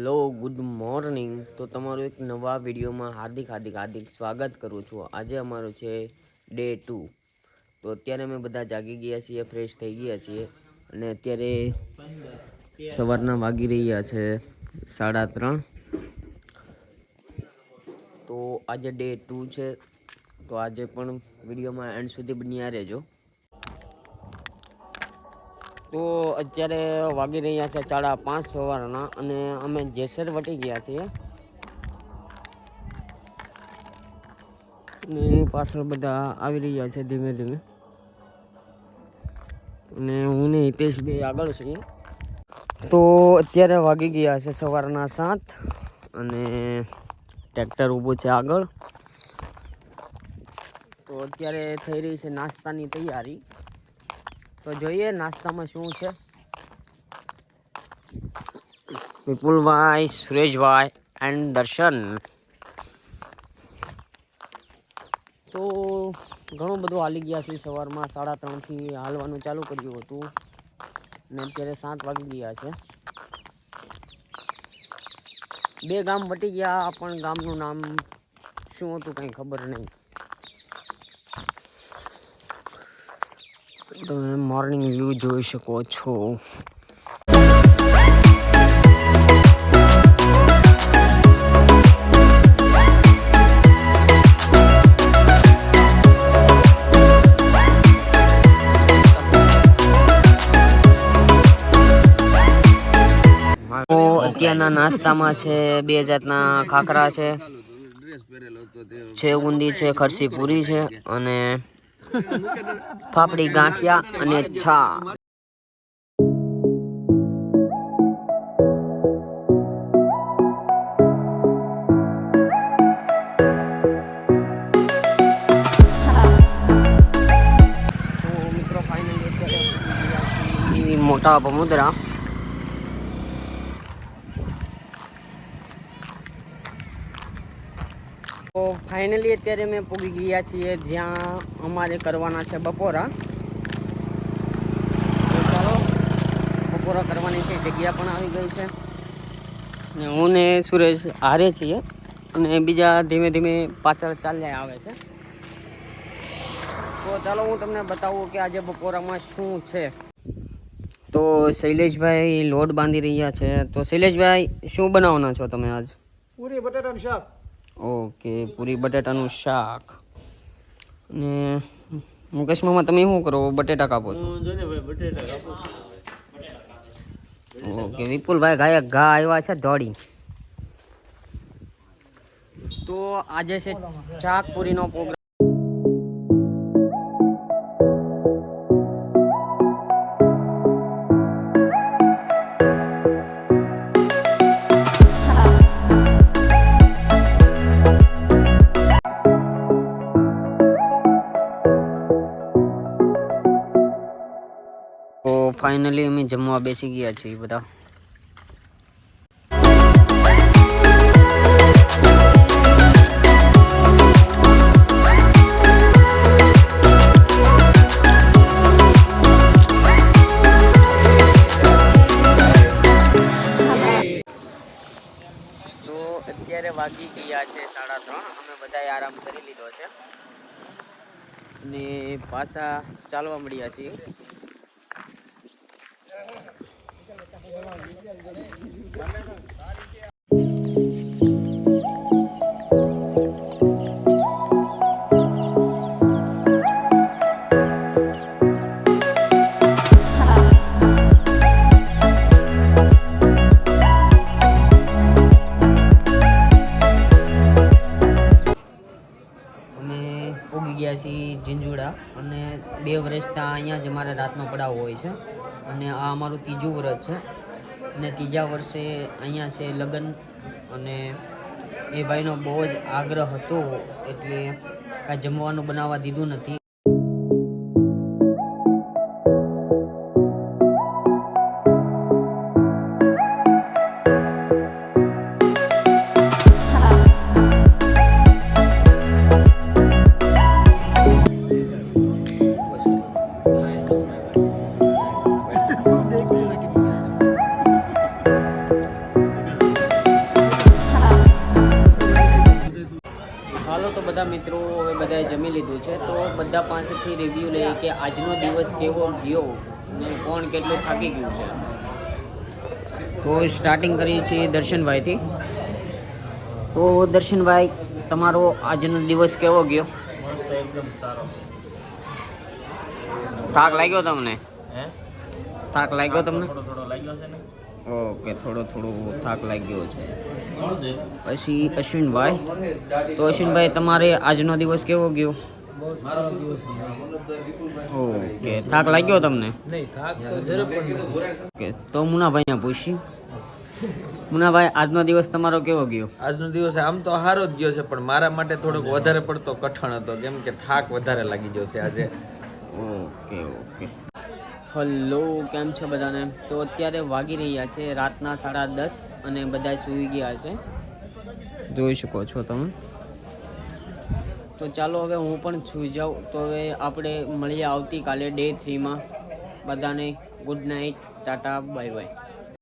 Hello good morning તો તમારું એક નવા વિડીયોમાં હાર્દિક હાર્દિક હાર્દિક સ્વાગત કરું છું. આજે અમારું છે ડે ટુ તો અત્યારે અમે બધા જાગી ગયા છીએ ફ્રેશ થઈ ગયા છીએ. અને અત્યારે સવારના વાગી રહ્યા છે સાડા ત્રણ. તો આજે ડે ટુ છે. તો આજે પણ વિડીયોમાં એન્ડ સુધી બન્યા રહેજો. તો અત્યારે વાગી રહ્યા છે સાડા પાંચ સવારના અને અમે જેસર વટી ગયા છીએ. ને પાછળ બધા આવી રહ્યા છે ધીમે ધીમે. અને હું ને હિતેશભાઈ આગળ છીએ. તો અત્યારે વાગી ગયા છે સવારના સાત અને ટ્રેક્ટર ઊભું છે આગળ. તો અત્યારે થઈ રહી છે નાસ્તાની તૈયારી. તો જોઈએ નાસ્તામાં શું છે. વિપુલભાઈ, સુરેશભાઈ એન્ડ દર્શન. તો ઘણું બધું હાલી ગયા છે સવારમાં, સાડા ત્રણથી હાલવાનું ચાલુ કર્યું હતું. ને અત્યારે સાત વાગી ગયા છે. બે ગામ વટી ગયા, પણ ગામનું નામ શું હતું કંઈ ખબર નહીં. તમે મોર્નિંગ વ્યૂ જોઈ શકો છો. અત્યારના નાસ્તામાં છે બે જાતના ખાખરા છે. છે ગુંદી છે ખરસી પૂરી છે અને ફાફડી ગાંઠિયા અને છા. મોટા સમુદ્રા તો ફાઇનલી અત્યારે અમે પૂગી ગયા છીએ જ્યાં અમારે કરવાના છે બપોરા. ચાલો, બપોરા કરવાની છે, જગ્યા પણ આવી ગઈ છે. ને હું ને સુરેશ હારે છીએ અને બીજા ધીમે ધીમે પાછળ ચાલ્યા આવે છે. તો ચાલો હું તમને બતાવું કે આજે બપોરામાં શું છે. તો શૈલેષભાઈ લોડ બાંધી રહ્યા છે. તો શૈલેષભાઈ, શું બનાવવાના છો તમે આજ? પૂરી બટાટાનું શાક. ઓકે પૂરી બટેટાનું શાક. અને મુકેશ મામા તમે શું કરો? બટેટા કાપું છું? ઓકે વિપુલભાઈ ગાયક ઘા આવ્યા છે દોડી તો આજે છે ચાક પૂરીનો પ્રોગ્રામ ફાઇનલી અમે જમવા બેસી ગયા છીએ બધા. અત્યારે વાગી ગયા છે સાડા ત્રણ. અમે બધાએ આરામ કરી લીધો છે. અને પાછા ચાલવા મળ્યા છીએ અમે ઉગી ગયા છીએ ઝીંઝુડા અને બે વર્ષ ત્યાં અહીંયા જ અમારે રાતનો પડાવ હોય છે. અને આ અમારું ત્રીજું વ્રત છે. અને ત્રીજા વર્ષે અહીંયા છે લગ્ન અને એ ભાઈનો બહુ જ આગ્રહ હતો, એટલે કાંઈ જમવાનું બનાવવા દીધું નથી. તો બધા મિત્રો હવે બધાએ જમી લીધું છે. તો બધા પાસેથી રિવ્યૂ લઈએ કે આજનો દિવસ કેવો ગયો ને કોણ કેટલું થાકી ગયું છે. તો સ્ટાર્ટિંગ કરીએ છીએ દર્શનભાઈથી. તો દર્શનભાઈ તમારો આજનો દિવસ કેવો ગયો? થાક લાગ્યો તમને? થાક લાગ્યો તમને? થોડો થોડો લાગ્યો છે ને. ઓકે થોડો થોડો થાક લાગ્યો છે. પછી અશ્વિનભાઈ. તો અશ્વિનભાઈ તમારે આજનો દિવસ કેવો ગયો? ઓકે થાક લાગ્યો તમને. ઓકે તો મુનાભાઈને પૂછી. મુનાભાઈ આજનો દિવસ તમારો કેવો ગયો? આજનો દિવસ આમ તો સારો જ ગયો છે પણ મારા માટે થોડોક વધારે પડતો કઠણ હતો. કેમ કે થાક વધારે લાગી ગયો છે આજે. Okay okay. હલો કેમ છે બધાને? તો અત્યારે વાગી રહ્યા છે રાતના સાડા દસ અને બધા સૂઈ ગયા છે. જોઈ શકો છો તમે. તો ચાલો હવે હું પણ સૂઈ જાઉં. તો હવે આપણે મળીએ આવતીકાલે ડે થ્રીમાં. બધાને good night tata bye bye